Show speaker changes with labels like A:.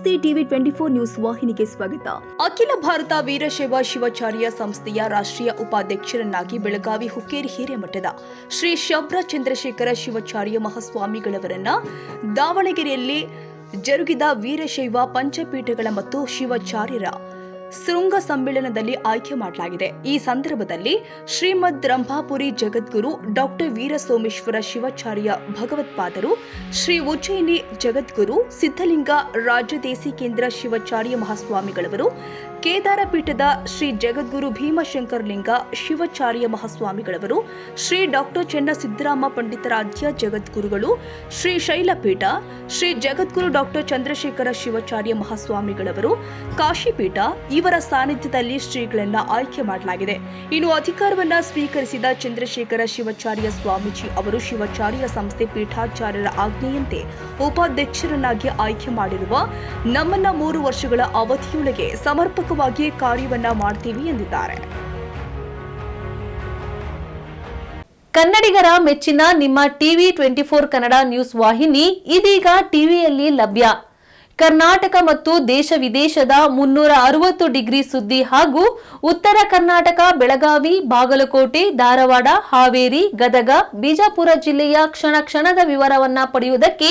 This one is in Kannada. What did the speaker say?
A: ಟಿವಿ ಟ್ವೆಂಟಿ ಫೋರ್ ನ್ಯೂಸ್ ವಾಹಿನಿಗೆ ಸ್ವಾಗತ.
B: ಅಖಿಲ ಭಾರತ ವೀರಶೈವ ಶಿವಾಚಾರ್ಯ ಸಂಸ್ಥೆಯ ರಾಷ್ಟ್ರೀಯ ಉಪಾಧ್ಯಕ್ಷರನ್ನಾಗಿ ಬೆಳಗಾವಿ ಹುಕ್ಕೇರಿ ಹಿರೇಮಠದ ಶ್ರೀ ಶಬ್ರ ಚಂದ್ರಶೇಖರ ಶಿವಾಚಾರ್ಯ ಮಹಾಸ್ವಾಮಿಗಳವರನ್ನ ದಾವಣಗೆರೆಯಲ್ಲಿ ಜರುಗಿದ ವೀರಶೈವ ಪಂಚಪೀಠಗಳ ಮತ್ತು ಶಿವಾಚಾರ್ಯರ ಶೃಂಗ ಸಮ್ಮೇಳನದಲ್ಲಿ ಆಯ್ಕೆ ಮಾಡಲಾಗಿದೆ. ಈ ಸಂದರ್ಭದಲ್ಲಿ ಶ್ರೀಮದ್ ರಂಭಾಪುರಿ ಜಗದ್ಗುರು ಡಾಕ್ಟರ್ ವೀರ ಸೋಮೇಶ್ವರ ಶಿವಾಚಾರ್ಯ ಭಗವತ್ಪಾದರು, ಶ್ರೀ ಉಜ್ಜಯಿನಿ ಜಗದ್ಗುರು ಸಿದ್ಧಲಿಂಗ ರಾಜದೇಸಿ ಕೇಂದ್ರ ಶಿವಾಚಾರ್ಯ ಮಹಾಸ್ವಾಮಿಗಳವರು ಕೇದಾರ ಪೀಠದ ಶ್ರೀ ಜಗದ್ಗುರು ಭೀಮಶಂಕರಲಿಂಗ ಶಿವಾಚಾರ್ಯ ಮಹಾಸ್ವಾಮಿಗಳವರು, ಶ್ರೀ ಡಾಕ್ಟರ್ ಚೆನ್ನ ಸಿದ್ದರಾಮ ಪಂಡಿತರಾಧ್ಯ ಜಗದ್ಗುರುಗಳು, ಶ್ರೀ ಶೈಲಪೀಠ, ಶ್ರೀ ಜಗದ್ಗುರು ಡಾಕ್ಟರ್ ಚಂದ್ರಶೇಖರ ಶಿವಾಚಾರ್ಯ ಮಹಾಸ್ವಾಮಿಗಳವರು, ಕಾಶಿಪೀಠ ಇವರ ಸಾನ್ನಿಧ್ಯದಲ್ಲಿ ಶ್ರೀಗಳನ್ನು ಆಯ್ಕೆ ಮಾಡಲಾಗಿದೆ. ಇನ್ನು ಅಧಿಕಾರವನ್ನ ಸ್ವೀಕರಿಸಿದ ಚಂದ್ರಶೇಖರ ಶಿವಾಚಾರ್ಯ ಸ್ವಾಮೀಜಿ ಅವರು ಶಿವಾಚಾರ್ಯ ಸಂಸ್ಥೆ ಪೀಠಾಚಾರ್ಯರ ಆಜ್ಞೆಯಂತೆ ಉಪಾಧ್ಯಕ್ಷರನ್ನಾಗಿ ಆಯ್ಕೆ ಮಾಡಿರುವ ನಮ್ಮನ್ನ ಮೂರು ವರ್ಷಗಳ ಅವಧಿಯೊಳಗೆ ಸಮರ್ಪಕವಾಗಿ ಕಾರ್ಯವನ್ನ ಮಾಡ್ತೀವಿ ಎಂದಿದ್ದಾರೆ.
C: ಕನ್ನಡಿಗರ ಮೆಚ್ಚಿನ ನಿಮ್ಮ TV twenty four Kannada news ವಾಹಿನಿ ಇದೀಗ ಟಿವಿಯಲ್ಲಿ ಲಭ್ಯ. ಕರ್ನಾಟಕ ಮತ್ತು ದೇಶ ವಿದೇಶದ ಮುನ್ನೂರ ಅರವತ್ತು ಡಿಗ್ರಿ ಸುದ್ದಿ ಹಾಗೂ ಉತ್ತರ ಕರ್ನಾಟಕ, ಬೆಳಗಾವಿ, ಬಾಗಲಕೋಟೆ, ಧಾರವಾಡ, ಹಾವೇರಿ, ಗದಗ, ಬಿಜಾಪುರ ಜಿಲ್ಲೆಯ ಕ್ಷಣ ಕ್ಷಣದ ವಿವರವನ್ನ ಪಡೆಯುವುದಕ್ಕೆ